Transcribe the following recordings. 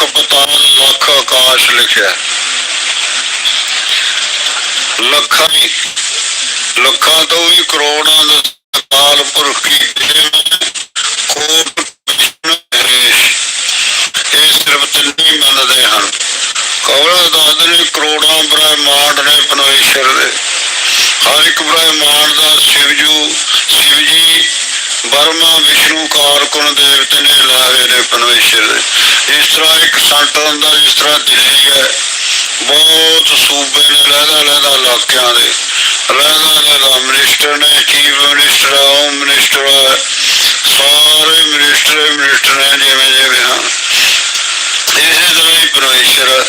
ਲੱਖ ਪਤਾਲ ਲੱਖ ਆਕਾਸ਼ ਲਿਖਿਆ ਲੱਖਾਂ ਲੱਖਾਂ ਤੋਂ ਵੀ ਕਰੋੜਾਂ ਦਾ ਕਾਲ ਪੁਰਖ ਕੀ ਦੇਵ ਕੋਟ ਇਹ ਸਿਰਫ ਤਿੰਨ ਮੰਨਦੇ ਹਨ। ਕੌੜਾ ਦੱਸਦੇ ਨੇ ਕਰੋੜਾਂ ਬ੍ਰਹਮਾਂਡ ਨੇ ਪਰਮੇਸ਼ਰ ਦੇ। ਹਰ ਇੱਕ ਬ੍ਰਹਮਾਂਡ ਦਾ ਸ਼ਿਵਜੂ ਸ਼ਿਵ ਜੀ ਬਰਮਾ ਵਿਸ਼ਨੂੰ ਕਾਰਕੁਣ ਦੇਵਤੇ ਨੇ ਲਾਏ ਨੇ ਪਰਮੇਸ਼ਰ ਦੇ। ਇਸ ਤਰ੍ਹਾਂ ਇੱਕ ਸੰਤ ਹੁੰਦਾ ਜਿਸ ਤਰ੍ਹਾਂ ਦਿੱਲੀ ਹੈ ਬਹੁਤ ਸੂਬੇ ਨੇ ਲਹਿਦਾ ਲਹਿਦਾ ਇਲਾਕਿਆਂ ਦੇ ਲਹਿਦਾ ਲਹਿਦਾ ਮਿਨਿਸਟਰ ਨੇ ਚੀਫ ਮਿਨਿਸਟਰ ਹੈ ਹੋਮ ਮਿਨਿਸਟਰ ਹੈ ਸਾਰੇ ਮਿਨਿਸਟਰ ਹੀ ਮਿਨਿਸਟਰ ਨੇ ਜਿਵੇਂ ਜਿਵੇਂ ਹਨ ਇਸੇ ਤਰ੍ਹਾਂ ਹੀ ਪਰਮੇਸ਼ਰ ਹੈ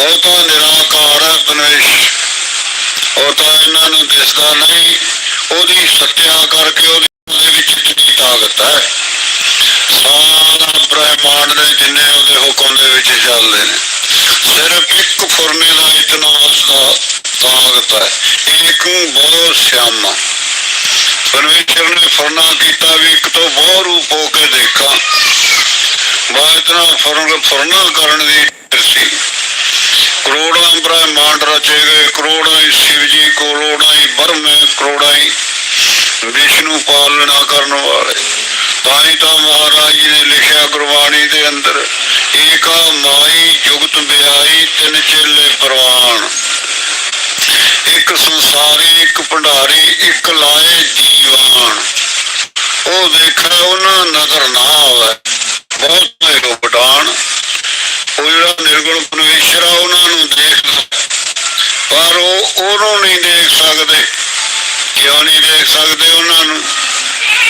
ਉਹ ਤਾਂ ਨਿਰਾਕਾਰ ਹੈ ਪਰਮੇਸ਼ਰ ਉਹ ਤਾਂ ਇਹਨਾਂ ਨੂੰ ਦਿਸਦਾ ਨਹੀਂ ਉਹਦੀ ਸੱਤਿਆ ਕਰਕੇ ਉਹਦੀ ਉਹਦੇ ਵਿੱਚ ਕਿੰਨੀ ਤਾਕਤ ਹੈ ਸਾਰਾ ਬ੍ਰਹਮਾਂਡ ਨੇ ਜਿੰਨੇ ਉਹਦੇ ਹੁਕਮ ਦੇ ਵਿੱਚ ਚੱਲਦੇ ਨੇ। ਸਿਰਫ ਇੱਕ ਫੁਰਨੇ ਦਾ ਇਤਨਾ ਉਸਦਾ ਤਾਕਤ ਹੈ। ਇੱਕ ਬਹੁਤ ਸਿਆਮਾ ਪਰਮੇਸ਼ਰ ਨੇ ਫੁਰਨਾ ਕੀਤਾ ਵੀ ਇੱਕ ਤੋਂ ਬਹੁਤ ਰੂਪ ਹੋ ਕੇ ਦੇਖਾਂ। ਬਾ ਫੁਰਨ ਫੁਰਨਾ ਕਰਨ ਦੀ ਸੀ। ਕਰੋੜਾਂ ਬ੍ਰਹਮਾਂਡ ਰਚੇ ਗਏ। ਕਰੋੜਾਂ ਹੀ ਸ਼ਿਵ ਜੀ ਕਰੋੜਾਂ ਹੀ ਬਰਮੇ ਕਰੋੜਾਂ ਹੀ ਵਿਸ਼ਨੂੰ ਪਾਲਣਾ ਕਰਨ ਵਾਲੇ। ਤਾਂ ਹੀ ਤਾਂ ਮਹਾਰਾਜ ਜੀ ਨੇ ਲਿਖਿਆ ਗੁਰਬਾਣੀ ਦੇ ਅੰਦਰ, ਏਕਾ ਮਾਈ ਜੁਗਤ ਬਿਆਈ ਤਿੰਨ ਚੇਲੇ ਪ੍ਰਵਾਨ। ਇੱਕ ਸੰਸਾਰੀ, ਇੱਕ ਭੰਡਾਰੀ, ਇੱਕ ਲਾਏ ਜੀਵਾਨ। ਉਹ ਦੇਖਿਆ ਉਹਨਾਂ ਨਜ਼ਰ ਨਾ ਆਵੇ ਬਹੁਤ ਮੇਰੇ ਵਡਾਨ ਉਹ ਜਿਹੜਾ ਨਿਰਗੁਣ ਪਰਮੇਸ਼ਰ ਆ, ਉਹਨਾਂ ਨੂੰ ਦੇਖ ਪਰ ਉਹ ਉਹਨੂੰ ਨਹੀਂ ਦੇਖ ਸਕਦੇ ਕਿਉਂ ਨਹੀਂ ਦੇਖ ਸਕਦੇ ਉਹਨਾਂ ਨੂੰ।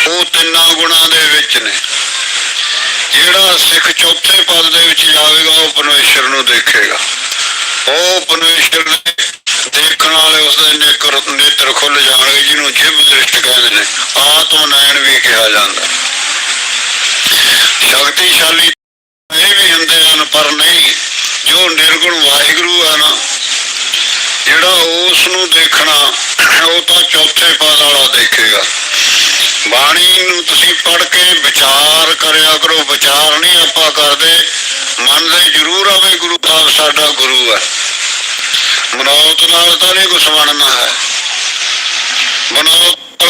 ਉਹ ਤਿੰਨਾਂ ਗੁਣਾਂ ਦੇ ਵਿੱਚ ਨੇ। ਜਿਹੜਾ ਸਿੱਖ ਚੌਥੇ ਪਦ ਦੇ ਵਿੱਚ ਜਾਵੇਗਾ, ਉਹ ਪਰਮੇਸ਼ਰ ਨੂੰ ਦੇਖੇਗਾ। ਉਹ ਪਰਮੇਸ਼ਰ ਦੇ ਦੇਖਣ ਵਾਲੇ ਉਸ ਦੇ ਨੇਤਰ ਨੇਤਰ ਖੁੱਲ ਜਾਣਗੇ, ਜਿਹਨੂੰ ਜਿਵ ਦ੍ਰਿਸ਼ਟ ਕਹਿੰਦੇ ਨੇ। ਆਤਮ ਨੈਣ ਵੀ ਕਿਹਾ ਜਾਂਦਾ। ਸ਼ਕਤੀਸ਼ਾਲੀ ਇਹ ਵੀ ਹੁੰਦੇ ਹਨ, ਪਰ ਨਹੀਂ। ਜੋ ਨਿਰਗੁਣ ਵਾਹਿਗੁਰੂ ਆ ਨਾ, ਜਿਹੜਾ ਉਸ ਨੂੰ ਦੇਖਣਾ, ਉਹ ਤਾਂ ਚੌਥੇ ਪਦ ਵਾਲਾ ਦੇਖੇਗਾ। ਬਾਣੀ ਨੂੰ ਤੁਸੀਂ ਪੜ੍ਹ ਕੇ ਵਿਚਾਰ ਕਰਿਆ ਕਰੋ, ਵਿਚਾਰ ਨਹੀਂ ਆਪਾਂ ਕਰਦੇ। ਮੰਨਦੇ ਜ਼ਰੂਰ ਆ ਵੀ ਗੁਰੂ ਸਾਹਿਬ ਸਾਡਾ ਗੁਰੂ ਹੈ। ਮਨੋਤ ਨਾਲ ਤਾਂ ਨਹੀਂ ਕੁਛ ਬਣਨਾ ਹੈ। ਮਨੋਤ